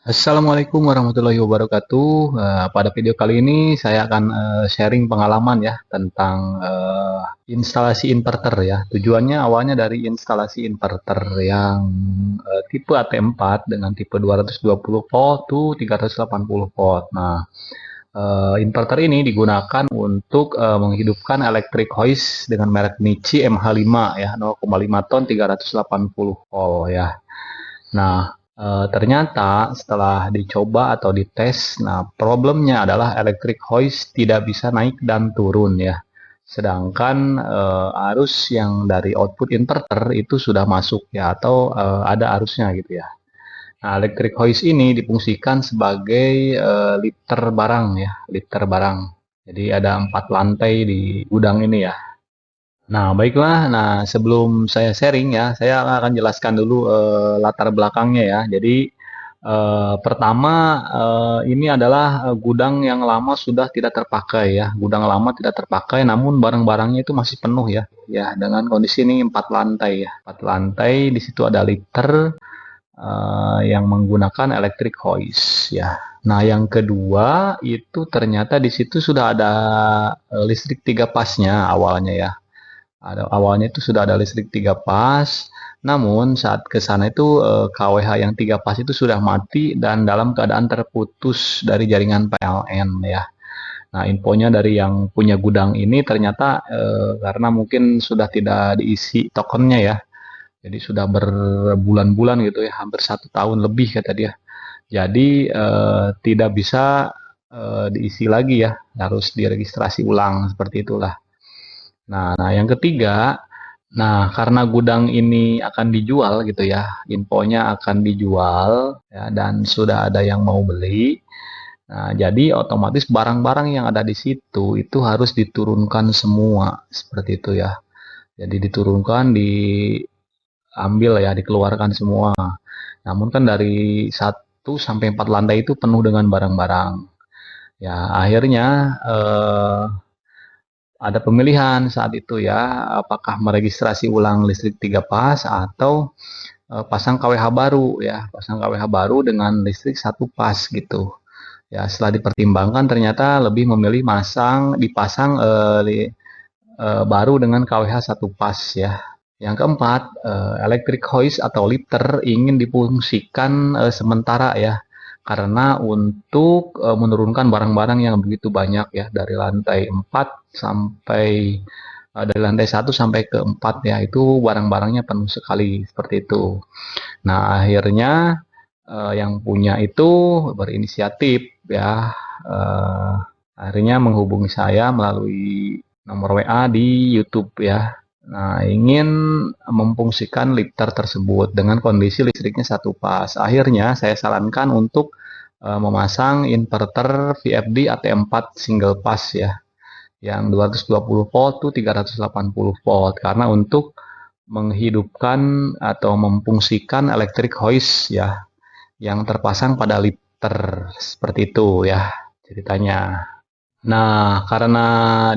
Assalamualaikum warahmatullahi wabarakatuh. Eh, pada video kali ini saya akan eh, sharing pengalaman ya tentang eh, instalasi inverter ya. Tujuannya awalnya dari instalasi inverter yang tipe AT4 dengan tipe 220 volt to 380 volt. Nah, inverter ini digunakan untuk menghidupkan electric hoist dengan merek Nichi MH5 ya, 0,5 ton 380 volt ya. Nah, e, ternyata setelah dicoba atau dites, nah problemnya adalah electric hoist tidak bisa naik dan turun ya. Sedangkan e, arus yang dari output inverter itu sudah masuk ya atau e, ada arusnya gitu ya. Nah, electric hoist ini difungsikan sebagai e, lifter barang ya, lifter barang. Jadi ada empat lantai di gudang ini ya. Nah, baiklah. Nah, sebelum saya sharing ya, saya akan jelaskan dulu uh, latar belakangnya ya. Jadi, uh, pertama uh, ini adalah gudang yang lama sudah tidak terpakai ya. Gudang lama tidak terpakai, namun barang-barangnya itu masih penuh ya. Ya, dengan kondisi ini empat lantai ya. Empat lantai, di situ ada liter uh, yang menggunakan electric hoist ya. Nah, yang kedua itu ternyata di situ sudah ada listrik tiga pasnya awalnya ya ada awalnya itu sudah ada listrik tiga pas, namun saat ke sana itu eh, KWH yang tiga pas itu sudah mati dan dalam keadaan terputus dari jaringan PLN ya. Nah, infonya dari yang punya gudang ini ternyata eh, karena mungkin sudah tidak diisi tokennya ya. Jadi sudah berbulan-bulan gitu ya, hampir satu tahun lebih kata dia. Jadi eh, tidak bisa eh, diisi lagi ya, harus diregistrasi ulang seperti itulah. Nah, nah yang ketiga, nah karena gudang ini akan dijual gitu ya, infonya akan dijual ya dan sudah ada yang mau beli. Nah, jadi otomatis barang-barang yang ada di situ itu harus diturunkan semua seperti itu ya. Jadi diturunkan, diambil ya, dikeluarkan semua. Namun kan dari satu sampai empat lantai itu penuh dengan barang-barang. Ya, akhirnya eh, ada pemilihan saat itu ya, apakah meregistrasi ulang listrik tiga pas atau e, pasang KWH baru ya, pasang KWH baru dengan listrik satu pas gitu. Ya, setelah dipertimbangkan ternyata lebih memilih masang dipasang e, li, e, baru dengan KWH satu pas ya. Yang keempat, electric hoist atau lifter ingin difungsikan sementara ya karena untuk e, menurunkan barang-barang yang begitu banyak ya dari lantai 4 sampai e, dari lantai 1 sampai ke 4 ya itu barang-barangnya penuh sekali seperti itu. Nah, akhirnya e, yang punya itu berinisiatif ya e, akhirnya menghubungi saya melalui nomor WA di YouTube ya. Nah, ingin memfungsikan lifter tersebut dengan kondisi listriknya satu pas. Akhirnya saya sarankan untuk uh, memasang inverter VFD AT4 single pass ya yang 220 volt to 380 volt karena untuk menghidupkan atau memfungsikan electric hoist ya yang terpasang pada liter seperti itu ya ceritanya. Nah, karena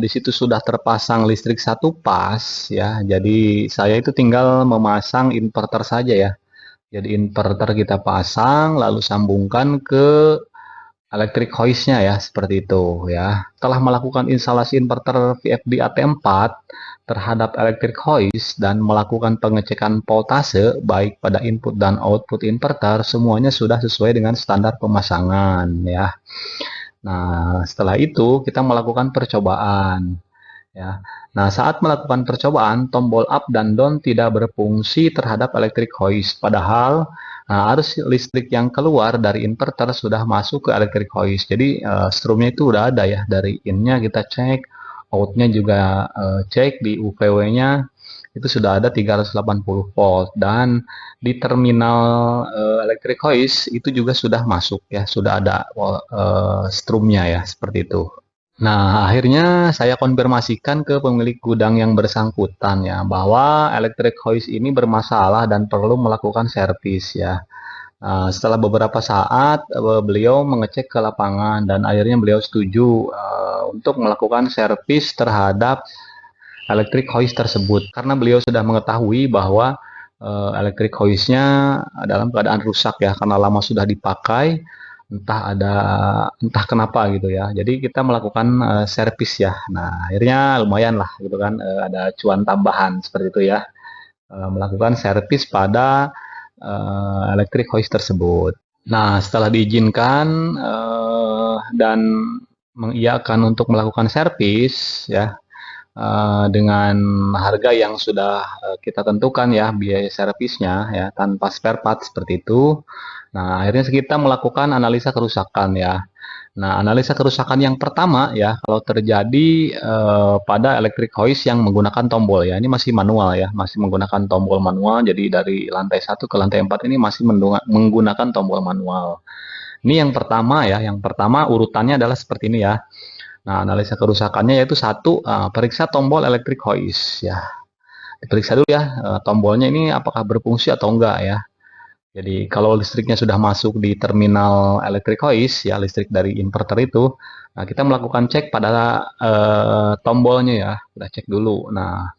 di situ sudah terpasang listrik satu pas ya, jadi saya itu tinggal memasang inverter saja ya. Jadi inverter kita pasang lalu sambungkan ke electric hoist-nya ya seperti itu ya. Setelah melakukan instalasi inverter VFD AT4 terhadap electric hoist dan melakukan pengecekan voltase baik pada input dan output inverter semuanya sudah sesuai dengan standar pemasangan ya. Nah, setelah itu kita melakukan percobaan ya. Nah, saat melakukan percobaan, tombol up dan down tidak berfungsi terhadap electric hoist. Padahal nah, arus listrik yang keluar dari inverter sudah masuk ke electric hoist. Jadi uh, strumnya itu udah ada ya. Dari in-nya kita cek, outnya juga uh, cek di UPW-nya itu sudah ada 380 volt dan di terminal uh, electric hoist itu juga sudah masuk ya sudah ada uh, strumnya ya seperti itu Nah, akhirnya saya konfirmasikan ke pemilik gudang yang bersangkutan ya, bahwa electric hoist ini bermasalah dan perlu melakukan servis ya. Nah, setelah beberapa saat eh, beliau mengecek ke lapangan dan akhirnya beliau setuju uh, untuk melakukan servis terhadap electric hoist tersebut karena beliau sudah mengetahui bahwa uh, electric hoist-nya dalam keadaan rusak ya karena lama sudah dipakai entah ada entah kenapa gitu ya. Jadi kita melakukan uh, servis ya. Nah, akhirnya lumayan lah gitu kan uh, ada cuan tambahan seperti itu ya. Uh, melakukan servis pada uh, electric hoist tersebut. Nah, setelah diizinkan uh, dan mengiyakan untuk melakukan servis ya uh, dengan harga yang sudah uh, kita tentukan ya biaya servisnya ya tanpa spare part seperti itu. Nah, akhirnya kita melakukan analisa kerusakan ya. Nah, analisa kerusakan yang pertama ya, kalau terjadi eh, pada electric hoist yang menggunakan tombol ya, ini masih manual ya, masih menggunakan tombol manual. Jadi dari lantai satu ke lantai 4 ini masih menggunakan tombol manual. Ini yang pertama ya, yang pertama urutannya adalah seperti ini ya. Nah, analisa kerusakannya yaitu satu, uh, periksa tombol electric hoist ya. Diperiksa dulu ya, uh, tombolnya ini apakah berfungsi atau enggak ya. Jadi kalau listriknya sudah masuk di terminal elektrik hoist ya listrik dari inverter itu, nah kita melakukan cek pada uh, tombolnya ya, kita cek dulu. Nah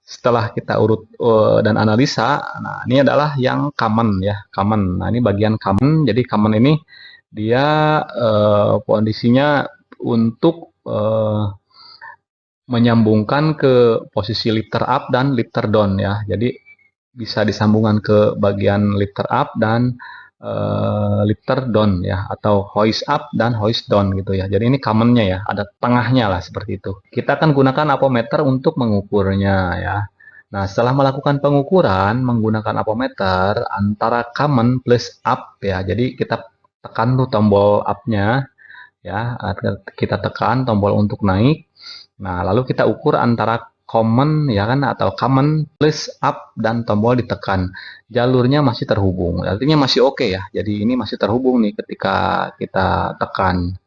setelah kita urut uh, dan analisa, nah ini adalah yang common ya, common. Nah ini bagian common. Jadi common ini dia uh, kondisinya untuk uh, menyambungkan ke posisi lifter up dan lifter down ya. Jadi bisa disambungkan ke bagian lifter up dan uh, lifter down ya atau hoist up dan hoist down gitu ya. Jadi ini commonnya ya, ada tengahnya lah seperti itu. Kita akan gunakan apometer untuk mengukurnya ya. Nah, setelah melakukan pengukuran menggunakan apometer antara common plus up ya. Jadi kita tekan tuh tombol up-nya ya. Kita tekan tombol untuk naik. Nah, lalu kita ukur antara common ya kan atau common plus up dan tombol ditekan. Jalurnya masih terhubung. Artinya masih oke okay ya. Jadi ini masih terhubung nih ketika kita tekan.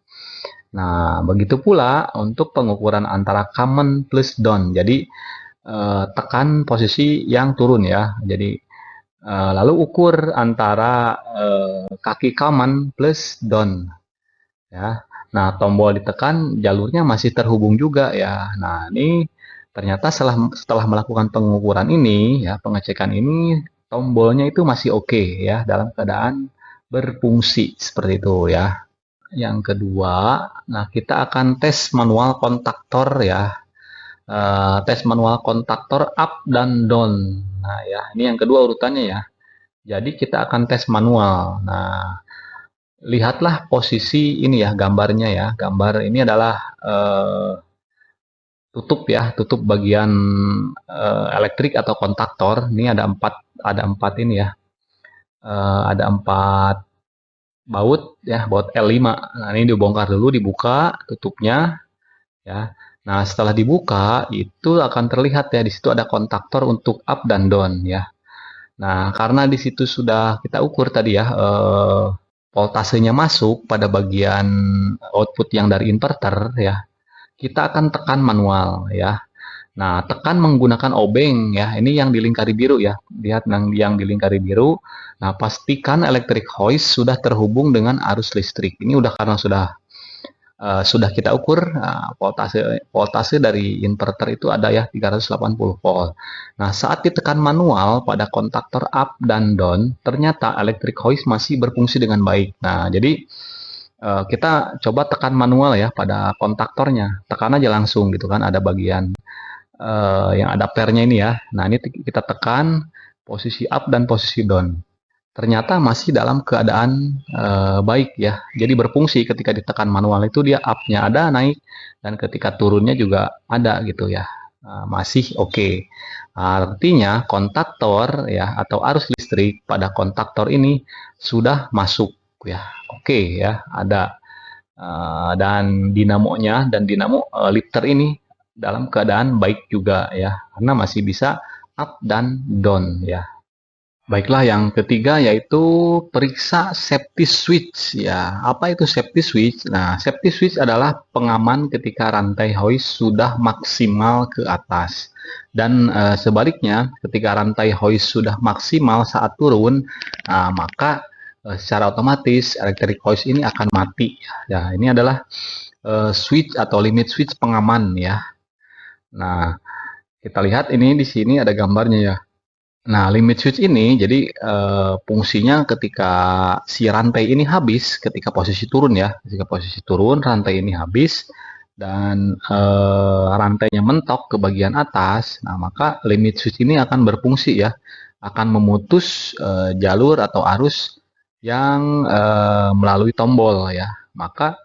Nah begitu pula untuk pengukuran antara common plus down. Jadi eh, tekan posisi yang turun ya. Jadi eh, lalu ukur antara eh, kaki common plus down ya nah tombol ditekan jalurnya masih terhubung juga ya nah ini Ternyata setelah setelah melakukan pengukuran ini ya, pengecekan ini tombolnya itu masih oke okay, ya dalam keadaan berfungsi seperti itu ya. Yang kedua, nah kita akan tes manual kontaktor ya. Uh, tes manual kontaktor up dan down. Nah ya, ini yang kedua urutannya ya. Jadi kita akan tes manual. Nah, lihatlah posisi ini ya gambarnya ya. Gambar ini adalah uh, tutup ya, tutup bagian uh, elektrik atau kontaktor. Ini ada empat, ada empat ini ya, uh, ada empat baut ya, baut L5. Nah ini dibongkar dulu, dibuka tutupnya ya. Nah setelah dibuka itu akan terlihat ya di situ ada kontaktor untuk up dan down ya. Nah karena di situ sudah kita ukur tadi ya. Uh, voltasenya masuk pada bagian output yang dari inverter ya kita akan tekan manual ya. Nah, tekan menggunakan obeng ya. Ini yang dilingkari biru ya. Lihat yang yang dilingkari biru. Nah, pastikan electric hoist sudah terhubung dengan arus listrik. Ini udah karena sudah uh, sudah kita ukur uh, voltase voltase dari inverter itu ada ya 380 volt. Nah, saat ditekan manual pada kontaktor up dan down, ternyata electric hoist masih berfungsi dengan baik. Nah, jadi uh, kita coba tekan manual ya pada kontaktornya. Tekan aja langsung gitu kan, ada bagian uh, yang adapternya ini ya. Nah, ini kita tekan posisi up dan posisi down. Ternyata masih dalam keadaan uh, baik ya. Jadi berfungsi ketika ditekan manual itu dia up-nya ada naik dan ketika turunnya juga ada gitu ya. Uh, masih oke. Okay. Artinya kontaktor ya atau arus listrik pada kontaktor ini sudah masuk ya oke okay, ya ada uh, dan dinamonya dan dinamo uh, lifter ini dalam keadaan baik juga ya karena masih bisa up dan down ya Baiklah yang ketiga yaitu periksa safety switch ya. Apa itu safety switch? Nah, safety switch adalah pengaman ketika rantai hoist sudah maksimal ke atas. Dan e, sebaliknya ketika rantai hoist sudah maksimal saat turun, nah, maka uh, secara otomatis electric hoist ini akan mati. Ya, ini adalah uh, switch atau limit switch pengaman ya. Nah, kita lihat ini di sini ada gambarnya ya. Nah, limit switch ini jadi uh, fungsinya ketika si rantai ini habis, ketika posisi turun ya, ketika posisi turun rantai ini habis dan uh, rantainya mentok ke bagian atas, nah maka limit switch ini akan berfungsi ya, akan memutus uh, jalur atau arus yang melalui tombol ya, maka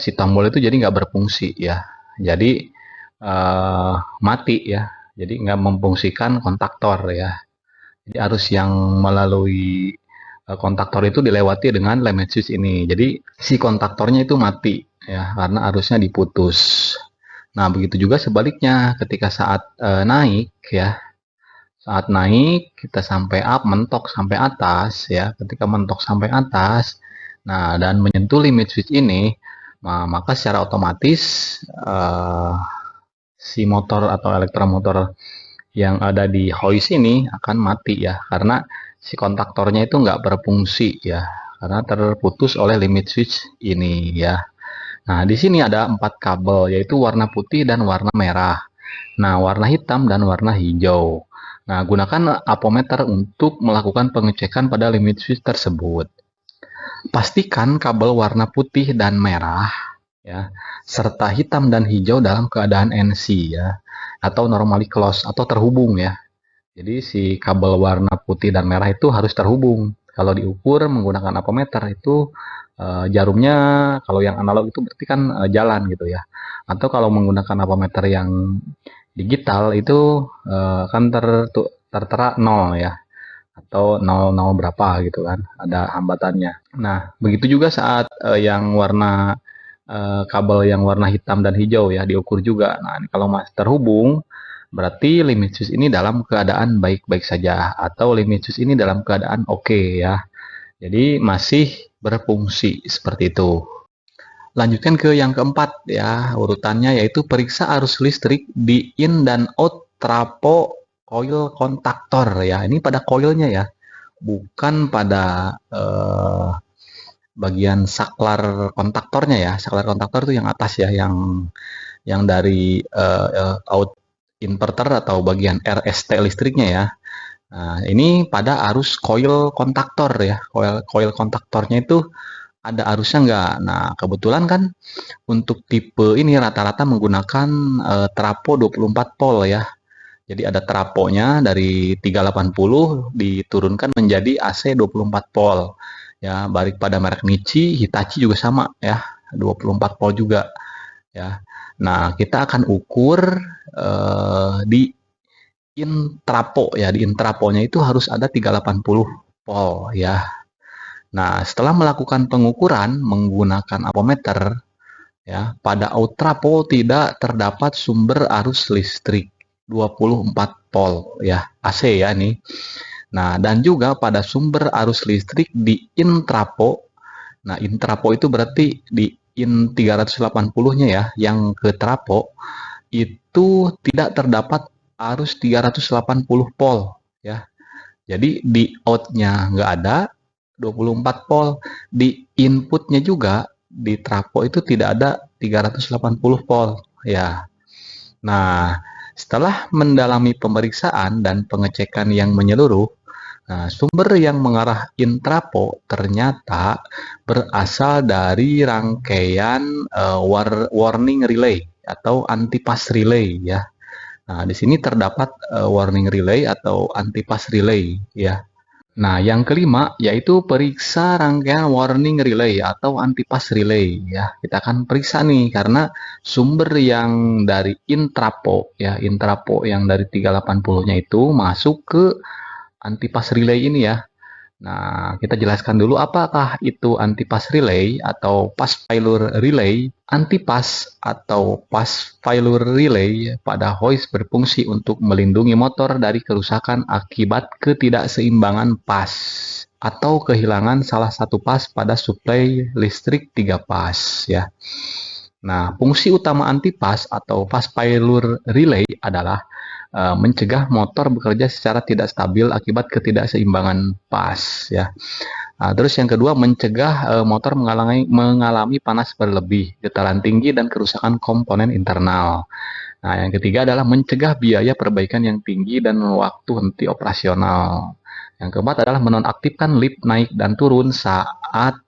si tombol itu jadi nggak berfungsi ya, jadi mati ya jadi nggak memfungsikan kontaktor ya. Jadi arus yang melalui uh, kontaktor itu dilewati dengan limit switch ini. Jadi si kontaktornya itu mati ya karena arusnya diputus. Nah, begitu juga sebaliknya ketika saat uh, naik ya. Saat naik kita sampai up mentok sampai atas ya. Ketika mentok sampai atas nah dan menyentuh limit switch ini maka secara otomatis uh, si motor atau elektromotor yang ada di hoist ini akan mati ya karena si kontaktornya itu nggak berfungsi ya karena terputus oleh limit switch ini ya. Nah di sini ada empat kabel yaitu warna putih dan warna merah. Nah warna hitam dan warna hijau. Nah gunakan apometer untuk melakukan pengecekan pada limit switch tersebut. Pastikan kabel warna putih dan merah ya serta hitam dan hijau dalam keadaan NC ya atau normally close atau terhubung ya. Jadi si kabel warna putih dan merah itu harus terhubung. Kalau diukur menggunakan apometer itu uh, jarumnya kalau yang analog itu berarti kan uh, jalan gitu ya. Atau kalau menggunakan apometer yang digital itu uh, kan ter tertera nol ya atau nol nol berapa gitu kan ada hambatannya. Nah begitu juga saat uh, yang warna uh, kabel yang warna hitam dan hijau ya diukur juga. Nah, kalau masih terhubung berarti limit switch ini dalam keadaan baik-baik saja atau limit switch ini dalam keadaan oke okay, ya. Jadi masih berfungsi seperti itu. Lanjutkan ke yang keempat ya, urutannya yaitu periksa arus listrik di in dan out trapo coil kontaktor ya. Ini pada coilnya ya, bukan pada uh, bagian saklar kontaktornya ya. Saklar kontaktor itu yang atas ya, yang yang dari uh, out inverter atau bagian RST listriknya ya. Nah, ini pada arus coil kontaktor ya. Coil coil kontaktornya itu ada arusnya enggak. Nah, kebetulan kan untuk tipe ini rata-rata menggunakan uh, trapo 24 pol ya. Jadi ada traponya dari 380 diturunkan menjadi AC 24 pol ya balik pada merek Nichi Hitachi juga sama ya. 24 volt juga ya. Nah kita akan ukur uh, di intrapo ya. Di intraponya itu harus ada 380 volt ya. Nah setelah melakukan pengukuran menggunakan apometer ya pada outrapo tidak terdapat sumber arus listrik 24 volt ya. AC ya nih Nah, dan juga pada sumber arus listrik di intrapo. Nah, intrapo itu berarti di in 380-nya ya, yang ke trapo itu tidak terdapat arus 380 volt ya. Jadi di outnya nggak ada 24 volt, di inputnya juga di trapo itu tidak ada 380 volt ya. Nah, setelah mendalami pemeriksaan dan pengecekan yang menyeluruh, Nah, sumber yang mengarah intrapo ternyata berasal dari rangkaian uh, war warning relay atau antipass relay ya. Nah, di sini terdapat uh, warning relay atau antipass relay ya. Nah, yang kelima yaitu periksa rangkaian warning relay atau antipass relay ya. Kita akan periksa nih karena sumber yang dari intrapo ya, intrapo yang dari 380-nya itu masuk ke antipas relay ini ya. Nah, kita jelaskan dulu apakah itu antipas relay atau pass failure relay. Antipas atau pass failure relay pada hoist berfungsi untuk melindungi motor dari kerusakan akibat ketidakseimbangan pas atau kehilangan salah satu pas pada suplai listrik tiga pas ya. Nah, fungsi utama antipas atau pass failure relay adalah uh, mencegah motor bekerja secara tidak stabil akibat ketidakseimbangan pas ya. Nah, terus yang kedua mencegah uh, motor mengalami mengalami panas berlebih, getaran tinggi dan kerusakan komponen internal. Nah, yang ketiga adalah mencegah biaya perbaikan yang tinggi dan waktu henti operasional. Yang keempat adalah menonaktifkan lift naik dan turun saat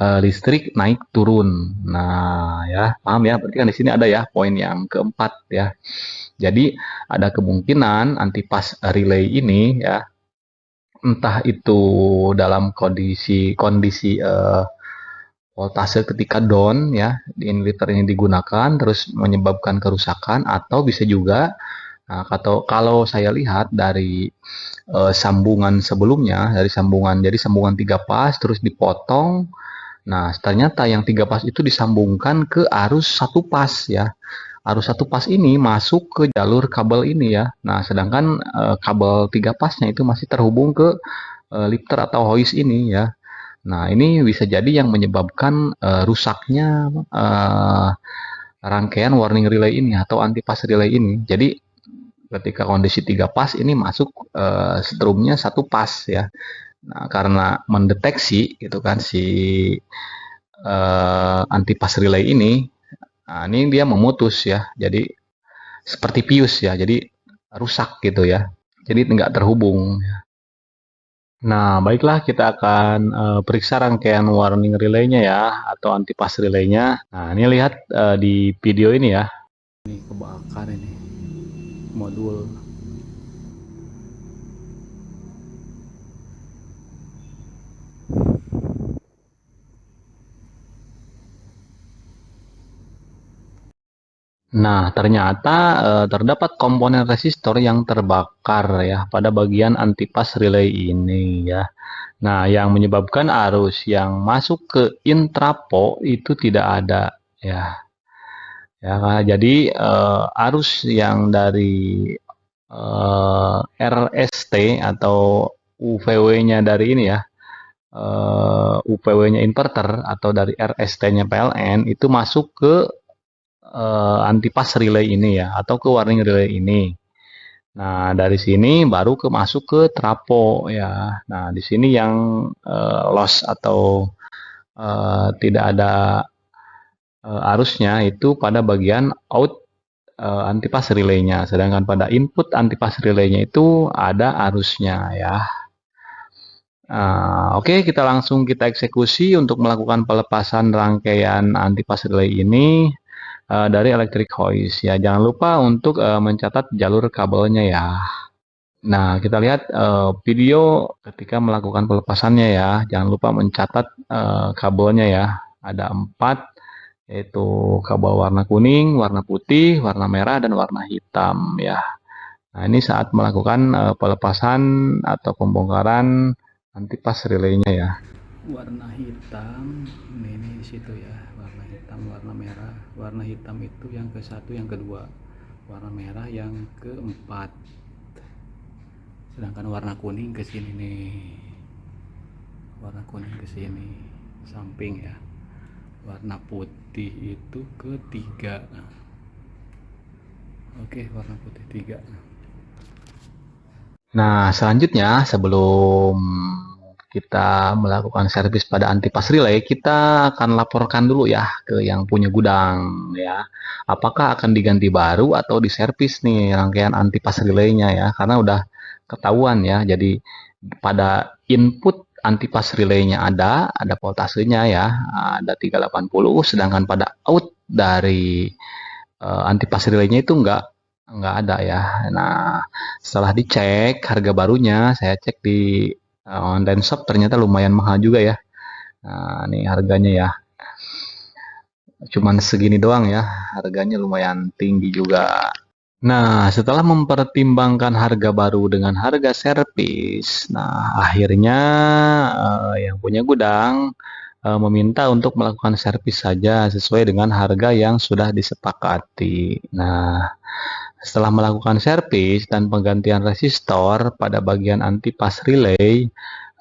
uh, listrik naik turun. Nah, ya, paham ya? Berarti kan di sini ada ya poin yang keempat ya. Jadi ada kemungkinan antipas relay ini ya entah itu dalam kondisi kondisi uh, voltase ketika down ya di inverter ini digunakan terus menyebabkan kerusakan atau bisa juga nah, atau kalau saya lihat dari uh, sambungan sebelumnya dari sambungan jadi sambungan tiga pas terus dipotong nah ternyata yang tiga pas itu disambungkan ke arus satu pas ya arus satu pas ini masuk ke jalur kabel ini ya nah sedangkan uh, kabel tiga pasnya itu masih terhubung ke uh, lifter atau hoist ini ya Nah, ini bisa jadi yang menyebabkan uh, rusaknya uh, rangkaian warning relay ini atau antipas relay ini. Jadi ketika kondisi tiga pas ini masuk uh, strumnya satu pas ya. Nah, karena mendeteksi gitu kan si uh, antipas relay ini, nah, ini dia memutus ya. Jadi seperti pius ya. Jadi rusak gitu ya. Jadi nggak terhubung. Ya. Nah, baiklah kita akan uh, periksa rangkaian warning relay-nya ya atau antipas relay-nya. Nah, ini lihat uh, di video ini ya. Ini kebakar ini modul Nah, ternyata eh, terdapat komponen resistor yang terbakar ya pada bagian antipas relay ini ya. Nah, yang menyebabkan arus yang masuk ke intrapo itu tidak ada ya. Ya, jadi eh, arus yang dari eh, RST atau UVW-nya dari ini ya, uh, UPW-nya inverter atau dari RST-nya PLN itu masuk ke uh, antipas relay ini ya atau ke warning relay ini. Nah, dari sini baru ke masuk ke trapo ya. Nah, di sini yang uh, loss atau uh, tidak ada uh, arusnya itu pada bagian out uh, antipas relaynya. Sedangkan pada input antipas relaynya itu ada arusnya ya. Uh, Oke, okay, kita langsung kita eksekusi untuk melakukan pelepasan rangkaian antipas relay ini uh, dari electric hoist ya. Jangan lupa untuk uh, mencatat jalur kabelnya ya. Nah, kita lihat uh, video ketika melakukan pelepasannya ya. Jangan lupa mencatat uh, kabelnya ya. Ada empat, yaitu kabel warna kuning, warna putih, warna merah, dan warna hitam ya. Nah, ini saat melakukan uh, pelepasan atau pembongkaran antipas relaynya ya. Warna hitam, ini di situ ya hitam warna merah. Warna hitam itu yang ke satu yang kedua. Warna merah yang keempat. Sedangkan warna kuning ke sini nih. Warna kuning ke sini samping ya. Warna putih itu ketiga. Oke warna putih tiga. Nah selanjutnya sebelum kita melakukan servis pada antipas relay, kita akan laporkan dulu ya ke yang punya gudang ya. Apakah akan diganti baru atau diservis nih rangkaian antipas relaynya ya, karena udah ketahuan ya. Jadi pada input antipas relaynya ada, ada voltasenya ya, ada 380, sedangkan pada out dari uh, antipas relaynya itu enggak enggak ada ya. Nah, setelah dicek harga barunya, saya cek di online shop ternyata lumayan mahal juga ya. Nah ini harganya ya. Cuman segini doang ya harganya lumayan tinggi juga. Nah setelah mempertimbangkan harga baru dengan harga servis nah akhirnya uh, yang punya gudang uh, meminta untuk melakukan servis saja sesuai dengan harga yang sudah disepakati. Nah setelah melakukan servis dan penggantian resistor pada bagian antipas relay,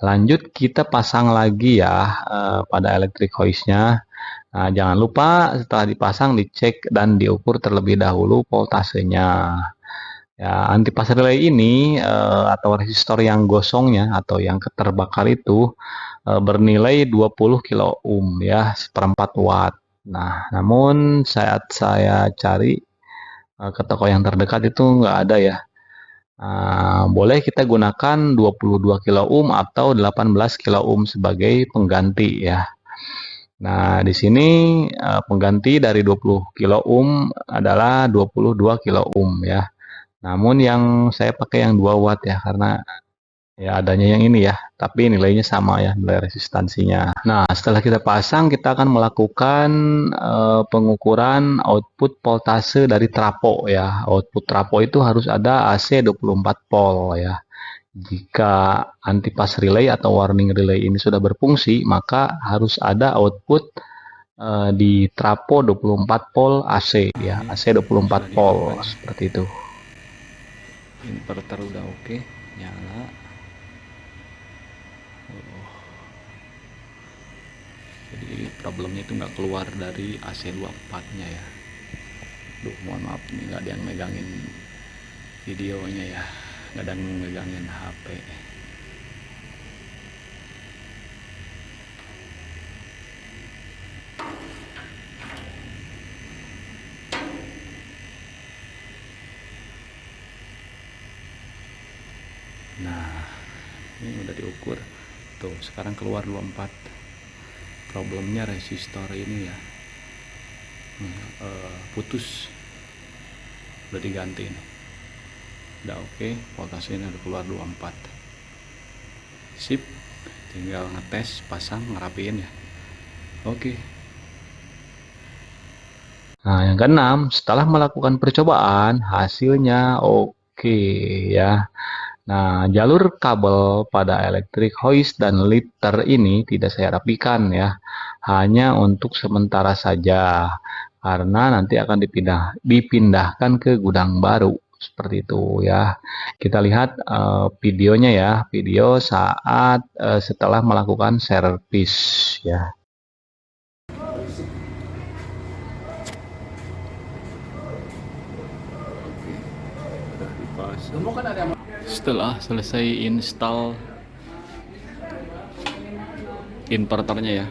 lanjut kita pasang lagi ya eh, pada electric hoistnya. Nah, jangan lupa setelah dipasang dicek dan diukur terlebih dahulu voltasenya. Ya, antipas relay ini eh, atau resistor yang gosongnya atau yang keterbakar itu eh, bernilai 20 kilo ohm ya, seperempat watt. Nah, namun saat saya cari uh, ke toko yang terdekat itu nggak ada ya. Nah, boleh kita gunakan 22 kilo ohm atau 18 kilo ohm sebagai pengganti ya. Nah, di sini uh, pengganti dari 20 kilo ohm adalah 22 kilo ohm ya. Namun yang saya pakai yang 2 watt ya karena ya adanya yang ini ya, tapi nilainya sama ya nilai resistansinya. Nah, setelah kita pasang kita akan melakukan uh, pengukuran output voltase dari trapo ya. Output trapo itu harus ada AC 24 volt ya. Jika antipas relay atau warning relay ini sudah berfungsi, maka harus ada output uh, di trapo 24 volt AC ya, AC 24 volt seperti itu. Inverter udah oke, okay. nyala. Jadi problemnya itu nggak keluar dari AC 24-nya ya. Duh, mohon maaf nih nggak ada yang megangin videonya ya kadang megangin HP nah ini udah diukur tuh sekarang keluar 24 problemnya resistor ini ya. Hmm, uh, putus. Udah diganti nih udah oke okay, voltasenya udah keluar 24 sip tinggal ngetes pasang ngerapiin ya. Oke. Nah yang keenam setelah melakukan percobaan hasilnya oke ya Nah, jalur kabel pada elektrik hoist dan lifter ini tidak saya rapikan ya. Hanya untuk sementara saja. Karena nanti akan dipindah, dipindahkan ke gudang baru seperti itu ya. Kita lihat uh, videonya ya, video saat uh, setelah melakukan servis ya. Setelah selesai install inverternya ya,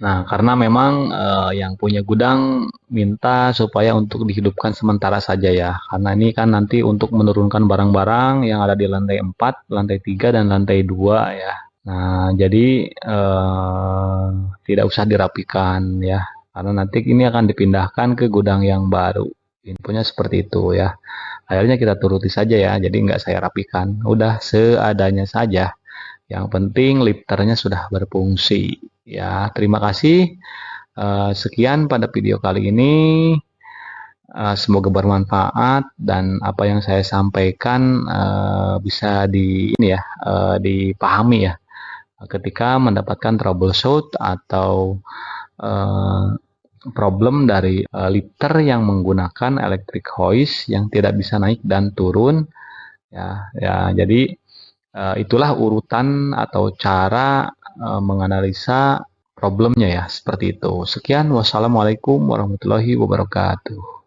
Nah, karena memang uh, yang punya gudang minta supaya untuk dihidupkan sementara saja ya. Karena ini kan nanti untuk menurunkan barang-barang yang ada di lantai 4, lantai 3 dan lantai 2 ya. Nah, jadi uh, tidak usah dirapikan ya. Karena nanti ini akan dipindahkan ke gudang yang baru. Infonya seperti itu ya. Akhirnya kita turuti saja ya. Jadi nggak saya rapikan. Udah seadanya saja. Yang penting lifternya sudah berfungsi. Ya, terima kasih. Uh, sekian pada video kali ini. Uh, semoga bermanfaat dan apa yang saya sampaikan uh, bisa di ini ya dipahami ya ketika mendapatkan troubleshoot atau problem dari lifter yang menggunakan electric hoist yang tidak bisa naik dan turun ya ya jadi itulah urutan atau cara uh, menganalisa problemnya ya seperti itu. Sekian wassalamualaikum warahmatullahi wabarakatuh.